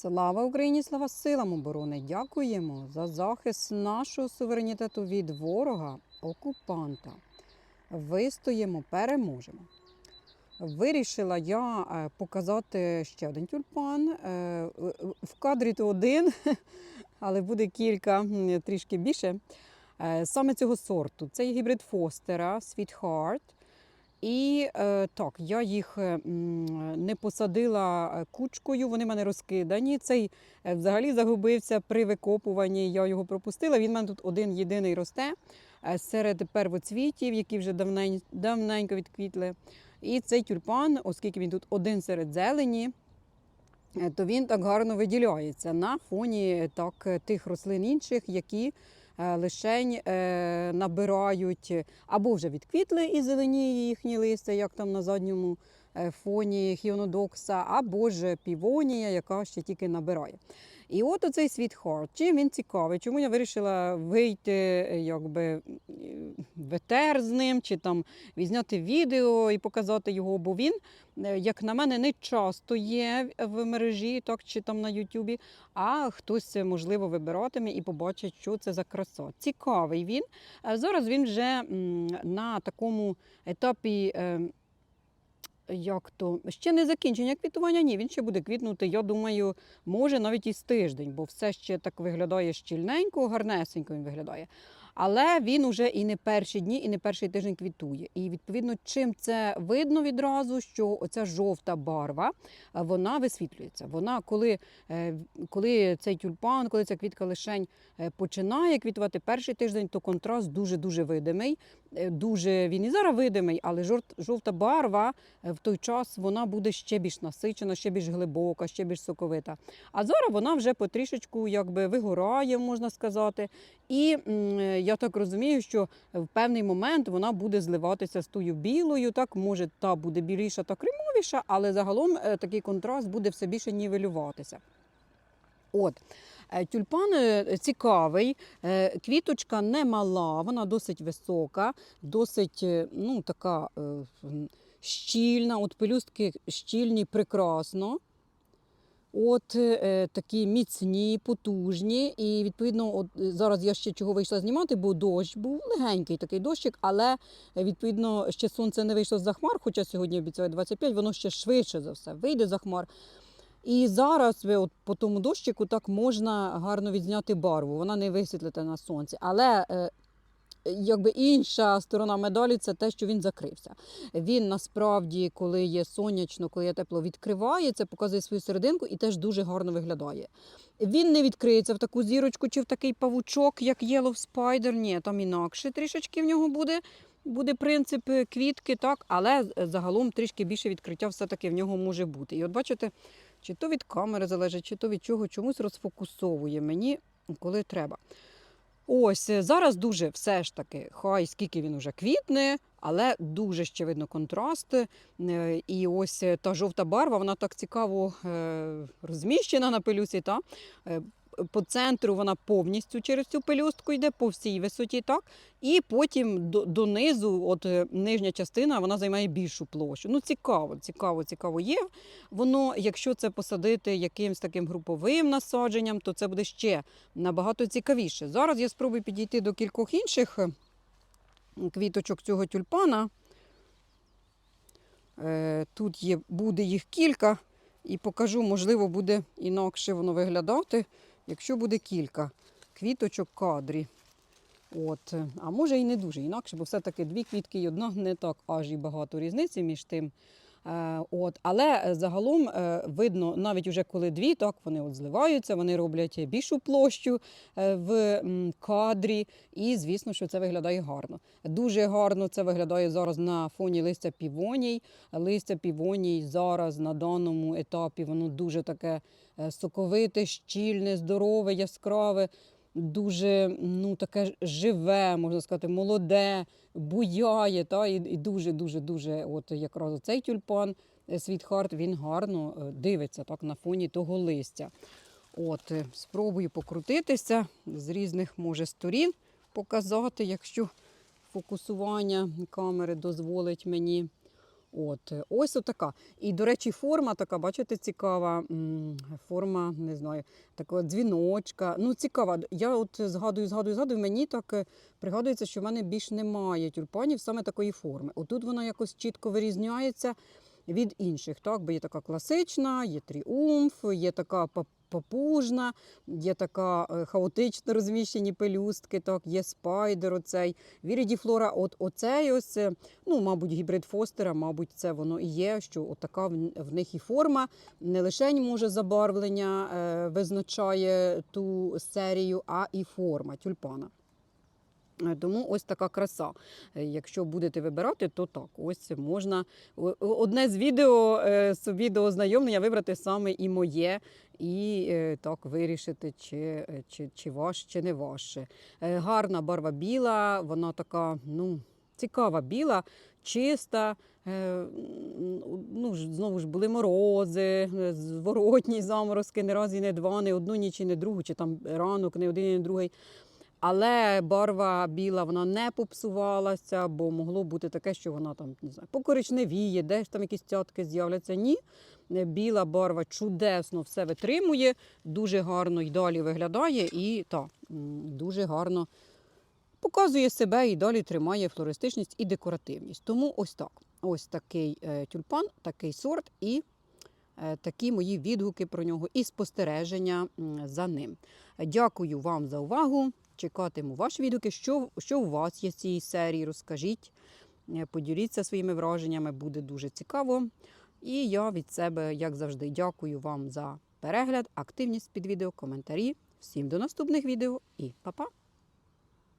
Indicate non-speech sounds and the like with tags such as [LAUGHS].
Слава Україні, слава силам оборони! Дякуємо за захист нашого суверенітету від ворога, окупанта. Вистоїмо, переможемо. Вирішила я е, показати ще один тюльпан. Е, В кадрі то один, [LAUGHS] але буде кілька, трішки більше. Е, Саме цього сорту. Це гібрид Фостера Sweetheart. І е, так, я їх е, не посадила е, кучкою, вони мене розкидані. Цей взагалі загубився при викопуванні. Я його пропустила. Він в мене тут один єдиний росте серед первоцвітів, які вже давнень, давненько відквітли. І цей тюльпан, оскільки він тут один серед зелені, то він так гарно виділяється на фоні так, тих рослин інших, які лишень е, набирають е, або вже відквітли і зеленіє їхні листя, як там на задньому е, фоні хіонодокса, або ж півонія, яка ще тільки набирає. І от оцей світ чим він цікавий, чому я вирішила вийти е, якби е, в етер з ним, чи там відзняти відео і показати його, бо він, е, як на мене, не часто є в мережі, так чи там на Ютубі, а хтось е, можливо вибиратиме і побачить, що це за краса. Цікавий він. Е, Зараз він вже на такому етапі. Як то ще не закінчення квітування? Ні, він ще буде квітнути. Я думаю, може навіть і з тиждень, бо все ще так виглядає щільненько, гарнесенько він виглядає. Але він уже і не перші дні, і не перший тиждень квітує. І відповідно, чим це видно відразу, що оця жовта барва е, вона висвітлюється. Вона, коли, е, коли цей тюльпан, коли ця квітка лишень е, починає квітувати перший тиждень, то контраст дуже дуже видимий. Е, Дуже він і зараз видимий, але жовта барва е, в той час вона буде ще більш насичена, ще більш глибока, ще більш соковита. А зараз вона вже потрішечку якби вигорає, можна сказати. І е, я так розумію, що в певний момент вона буде зливатися з тою білою. Так, може, та буде біліша та кремовіша, але загалом такий контраст буде все більше нівелюватися. От. Е, Тюльпан е, цікавий, е, квіточка не мала, вона досить висока, досить ну, така щільна, от пелюстки щільні прекрасно. От е, такі міцні, потужні. І відповідно, от зараз я ще чого вийшла знімати, бо дощ був легенький такий дощик, але відповідно ще сонце не вийшло з-за хмар, хоча сьогодні обіцяє 25, воно ще швидше за все вийде за хмар. І зараз ви от по тому дощику так можна гарно відзняти барву. Вона не висвітлите на сонці. Але е, якби інша сторона медалі це те, що він закрився. Він насправді, коли є сонячно, коли є тепло, відкриває, це показує свою серединку і теж дуже гарно виглядає. Він не відкриється в таку зірочку чи в такий павучок, як Yellow Spider. Ні, там інакше трішечки в нього буде. Буде принцип е, квітки, так, але загалом трішки більше відкриття все-таки в нього може бути. І от бачите, чи то від камери залежить, чи то від чого чомусь розфокусовує мені, коли треба. Ось е, зараз дуже все ж таки, хай скільки він уже квітне, але дуже ще видно контраст. Е, І ось е, та жовта барва, вона так цікаво е, розміщена на пелюсі. Та? По центру вона повністю через цю пелюстку йде по всій висоті, так? І потім до, донизу, от е, нижня частина, вона займає більшу площу. Ну, цікаво, цікаво, цікаво є. Воно, якщо це посадити якимсь таким груповим насадженням, то це буде ще набагато цікавіше. Зараз я спробую підійти до кількох інших е, квіточок цього тюльпана. Е, Тут є, буде їх кілька, і покажу, можливо, буде інакше воно виглядати, якщо буде кілька квіточок кадрі. От. А може і не дуже інакше, бо все-таки дві квітки і одна не так аж і багато різниці між тим. Е, От, але е, загалом е, видно, навіть уже коли дві, так вони от зливаються, вони роблять більшу площу в кадрі, і звісно, що це виглядає гарно. Дуже гарно це виглядає зараз на фоні листя півоній. Листя півоній зараз на даному етапі воно дуже таке соковите, щільне, здорове, яскраве. Дуже ну, таке живе, можна сказати, молоде, буяє. Та, і, і дуже, дуже, дуже, от якраз цей тюльпан е, Світхарт, він гарно е, дивиться так, на фоні того листя. От, е, спробую покрутитися з різних може сторін показати, якщо фокусування камери дозволить мені. От, е, ось отака. І, до речі, форма така, бачите, цікава. Форма, не знаю, такого дзвіночка. Ну, цікава. Я от згадую, згадую, згадую, мені так е, пригадується, що в мене більш немає тюльпанів саме такої форми. Отут вона якось чітко вирізняється від інших. Так? Бо є така класична, є тріумф, є така па- папужна, є така е, хаотично розміщені пелюстки, так, є спайдер оцей. Віріді флора, от оцей ось, е, ну, мабуть, гібрид Фостера, мабуть, це воно і є, що от така в них і форма. Не лише може забарвлення е, визначає ту серію, а і форма тюльпана. Е, Тому ось така краса. Е, Якщо будете вибирати, то так. Ось можна одне з відео е, собі до ознайомлення вибрати саме і моє, і е, так вирішити, чи, е, чи, чи ваш, чи не ваше. Е, Гарна барва біла, вона така, ну, цікава біла, чиста. Е, Ну, знову ж були морози, е, зворотні заморозки, не раз і не два, не одну ніч і не другу, чи там ранок, не один, і не другий. Але барва біла вона не попсувалася, бо могло бути таке, що вона там не знаю, покоричневіє, десь там якісь цятки з'являться. Ні. Е, Біла барва чудесно все витримує, дуже гарно й далі виглядає і та, дуже гарно показує себе і далі тримає флористичність і декоративність. Тому ось так. Ось такий е, тюльпан, такий сорт і е, такі мої відгуки про нього і спостереження за ним. Дякую вам за увагу. Чекатиму ваші відгуки. Що, що у вас є з цієї серії? Розкажіть, Е, поділіться своїми враженнями, буде дуже цікаво. І я від себе, як завжди, дякую вам за перегляд, активність під відео, коментарі. Всім до наступних відео і па-па!